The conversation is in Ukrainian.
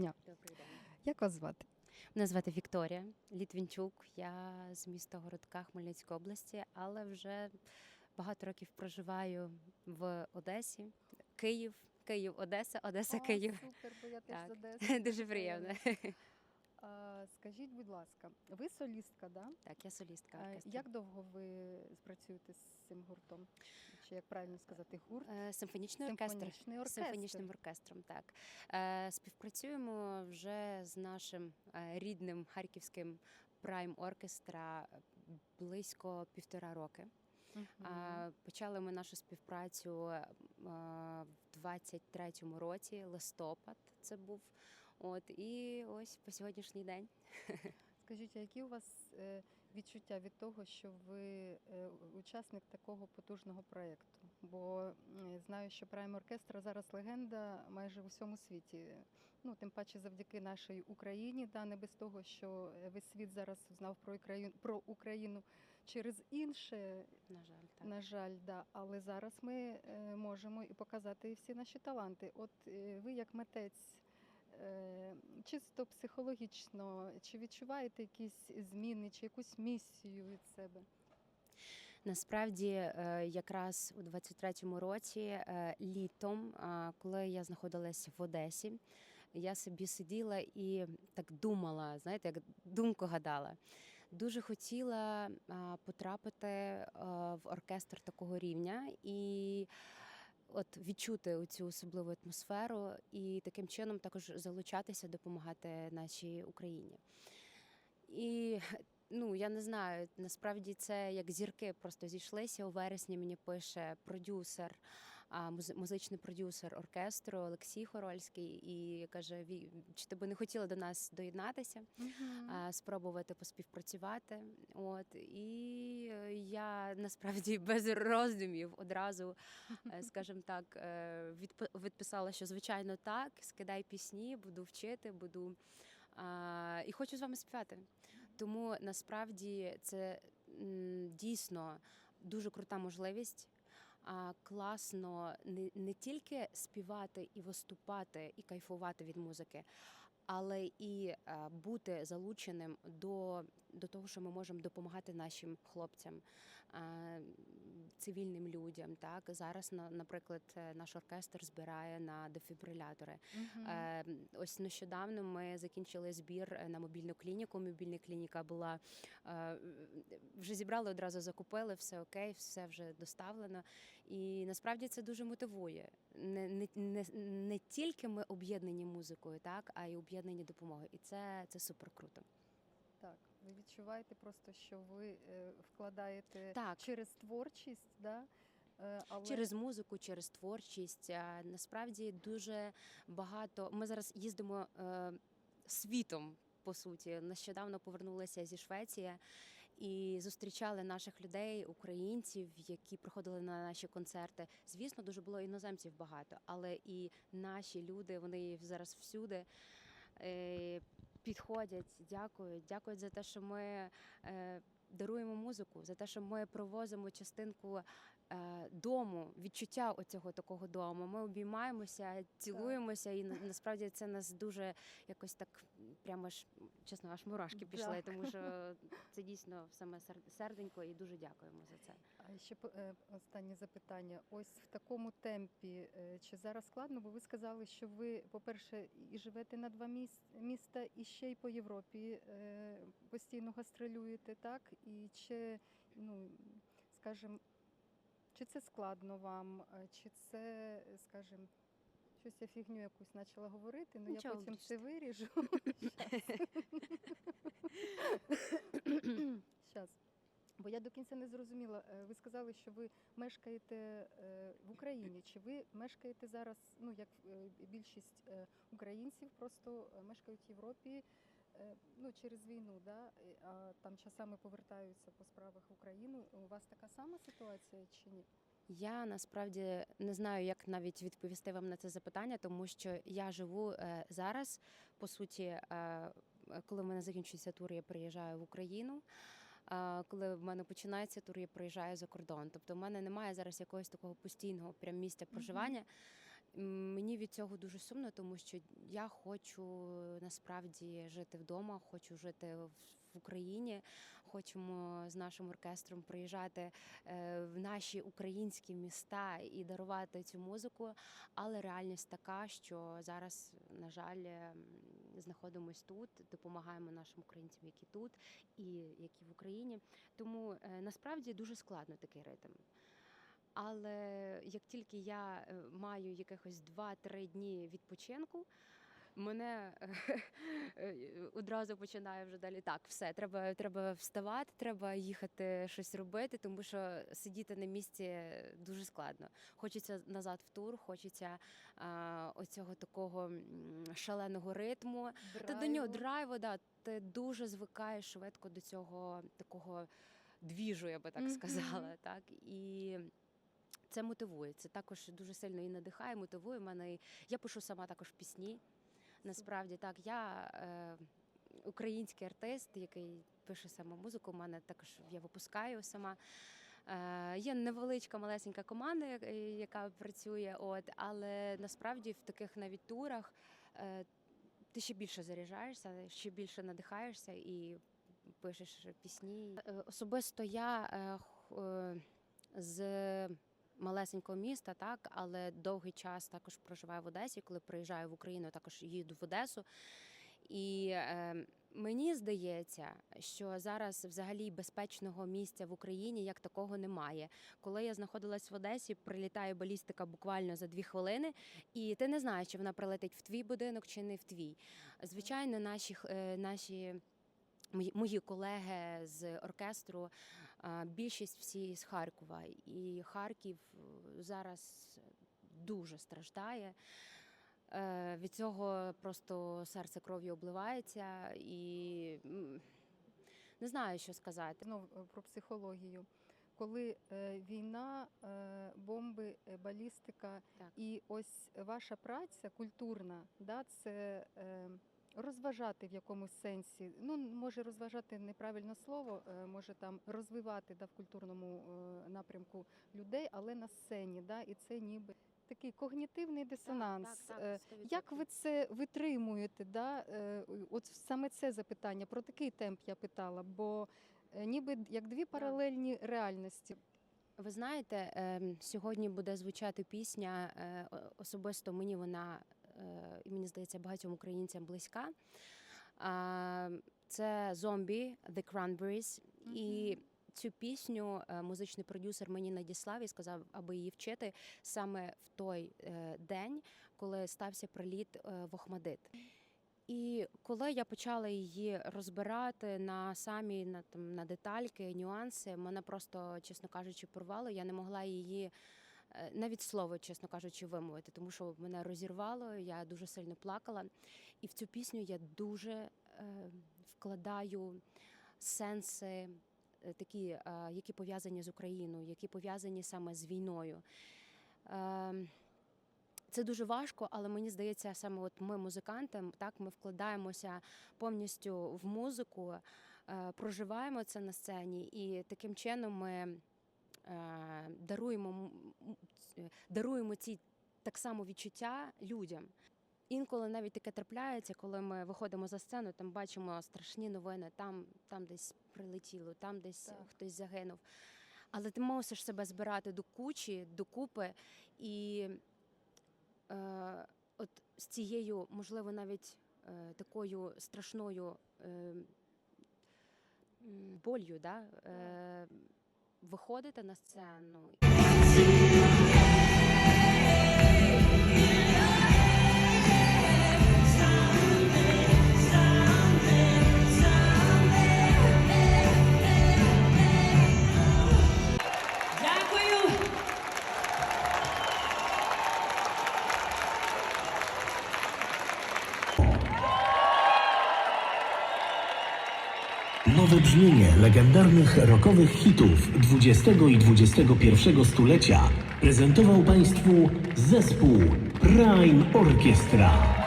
дня. Добрий день. Як вас звати? Мене звати Вікторія Літвінчук. Я з міста Городка Хмельницької області, але вже багато років проживаю в Одесі, Київ, Київ, Одеса, Одеса, Київ. Супер, бо я теж з Одеси. Дуже приємно. Скажіть, будь ласка, ви солістка, да? Так, я солістка оркестру. Як довго ви спрацюєте з цим гуртом? Чи як правильно сказати, гурт? Е, Симфонічний оркестр. Симфонічний оркестр. Симфонічним оркестром, так. Е, Співпрацюємо вже з нашим е, рідним харківським прайм оркестра близько півтора роки. А, Почали ми нашу співпрацю в 23-му році, листопад це був. От і ось по сьогоднішній день. Скажіть, а які у вас е, відчуття від того, що ви е, учасник такого потужного проєкту? Бо знаю, що Прайм Оркестра зараз легенда майже в усьому світі. Ну, тим паче завдяки нашій Україні, да, не без того, що е, весь світ зараз знав про Україну, про Україну через інше, На жаль, так. на жаль, да. але зараз ми можемо і показати всі наші таланти. От ви як митець. Е, Чисто психологічно, чи відчуваєте якісь зміни, чи якусь місію від себе? Насправді, е, якраз у 23-му році, е, літом, коли я знаходилася в Одесі, я собі сиділа і так думала, знаєте, як думку гадала. Дуже хотіла потрапити в оркестр такого рівня і. От відчути цю особливу атмосферу і таким чином також залучатися, допомагати нашій Україні. І ну я не знаю, насправді це як зірки просто зійшлися. У вересні мені пише продюсер, музичний продюсер оркестру Олексій Хорольський, і каже: «Ві, чи ти би не хотіла до нас доєднатися? а, спробувати поспівпрацювати. От і я насправді без роздумів одразу, е, скажімо так, е, відписала, що звичайно так, скидай пісні, буду вчити, буду. А, і хочу з вами співати. Тому насправді це м, дійсно дуже крута можливість. Класно не, не тільки співати і виступати, і кайфувати від музики, але і бути залученим до, до того, що ми можемо допомагати нашим хлопцям, цивільним людям. Так зараз наприклад, е, наш оркестр збирає на дефібрилятори. Е, Ось нещодавно ми закінчили збір е, на мобільну клініку. Мобільна клініка була вже зібрали одразу, закупили, все окей, все вже доставлено. І насправді це дуже мотивує. Не, не, не, не тільки ми об'єднані музикою, так, а й об'єднані допомогою. І це, це супер круто. Ви відчуваєте просто, що ви е, вкладаєте Так. через творчість, да? е, але Через музику, через творчість. Насправді дуже багато. Ми зараз їздимо е, світом. По суті, нещодавно повернулися зі Швеції і зустрічали наших людей, українців, які приходили на наші концерти. Звісно, дуже було іноземців багато, але і наші люди вони зараз всюди е, підходять, дякують, дякують за те, що ми е, даруємо музику, за те, що ми провозимо частинку е, дому, відчуття оцього такого дому. Ми обіймаємося, цілуємося, і на- насправді це нас дуже якось так прямо ж чесно, аж мурашки пішли, тому що це дійсно саме сер- серденько, і дуже дякуємо за це. Ще е, останнє запитання. Ось в такому темпі е, чи зараз складно? Бо ви сказали, що ви, по-перше, і живете на два міс- міста, і ще й по Європі е, постійно гастролюєте, так? І чи, ну, скажімо, чи це складно вам, чи це, скажімо, щось я фігню якусь почала говорити, але я потім це виріжу. Щас. Бо я до кінця не зрозуміла. Е, Ви сказали, що ви мешкаєте е, в Україні. Чи ви мешкаєте зараз, ну як е, більшість українців, просто мешкають в Європі ну, через війну, да? а там часами повертаються по справах в Україну. У вас така сама ситуація чи ні? Я насправді не знаю, як навіть відповісти вам на це запитання, тому що я живу зараз. По суті, коли в мене закінчується тур, я приїжджаю в Україну. Коли в мене починається тур, я приїжджаю за кордон. Тобто, в мене немає зараз якогось такого постійного прям місця проживання. Мені від цього дуже сумно, тому що я хочу насправді жити вдома, хочу жити в Україні. Хочемо з нашим оркестром приїжджати е, в наші українські міста і дарувати цю музику. Але реальність така, що зараз, на жаль, ем, знаходимось тут, допомагаємо нашим українцям, які тут і які в Україні. Тому е, насправді дуже складно такий ритм. Але як тільки я е, маю якихось 2-3 дні відпочинку, мене одразу починає вже далі. Так, все, треба, треба вставати, треба їхати щось робити, тому що сидіти на місці дуже складно. Хочеться назад в тур, хочеться а, оцього такого шаленого ритму. Та до нього драйву, да, ти дуже звикаєш швидко до цього такого двіжу, я би так сказала. Так і це мотивує. Це також дуже сильно і надихає, мотивує мене. Я пишу сама також пісні. Насправді так, я е, український артист, який пише сама музику. У мене також я випускаю сама. Е, є невеличка малесенька команда, е, яка працює, от, але насправді в таких навіть турах е, ти ще більше заряджаєшся, ще більше надихаєшся і пишеш пісні. Е, Особисто я е, е, з малесенького міста, так, але довгий час також проживаю в Одесі. Коли приїжджаю в Україну, також їду в Одесу. І е, мені здається, що зараз взагалі безпечного місця в Україні як такого немає. Коли я знаходилась в Одесі, прилітає балістика буквально за дві хвилини, і ти не знаєш, чи вона прилетить в твій будинок чи не в твій. Звичайно, наші, е, наші мої, колеги з оркестру, більшість всі з Харкова. І Харків е, зараз дуже страждає. Е, Від цього просто серце кров'ю обливається і не знаю, що сказати. Е, про психологію. Коли е, війна, е, бомби, е, балістика, Так. і ось ваша праця культурна, да, це е, розважати в якомусь сенсі. Ну, може розважати неправильне слово, е, може там розвивати да, в культурному е, напрямку людей, але на сцені, да, і це ніби такий когнітивний дисонанс. Е, Як ви це витримуєте? Да? От саме це запитання про такий темп я питала, бо ніби як дві паралельні реальності. Ви знаєте, ем, сьогодні буде звучати пісня. Особисто мені вона, і мені здається, багатьом українцям близька. Це зомбі The Cranberries. І цю пісню е, музичний продюсер мені надіслав і сказав, аби її вчити саме в той е, день, коли стався приліт е, в Охмадит. І коли я почала її розбирати на самі на, там, на детальки, нюанси, мене просто, чесно кажучи, порвало. Я не могла її е, навіть слово, чесно кажучи, вимовити, тому що мене розірвало, я дуже сильно плакала. І в цю пісню я дуже е, вкладаю сенси. е, Такі, е, які пов'язані з Україною, які пов'язані саме з війною. Ем, це дуже важко, але мені здається, саме от ми, музиканти, так ми вкладаємося повністю в музику, е, проживаємо це на сцені, і таким чином ми е, даруємо, м- м- ц- даруємо ці так само відчуття людям. Інколи навіть таке трапляється, коли ми виходимо за сцену, там бачимо страшні новини, там, там десь прилетіло, там десь Так. хтось загинув. Але ти мусиш себе збирати до кучі, докупи і е, от з цією, можливо, навіть е, такою страшною е, болью, да, е, виходити на сцену. Nowe brzmienie legendarnych rockowych hitów XX i XXI stulecia prezentował Państwu zespół Prime Orchestra.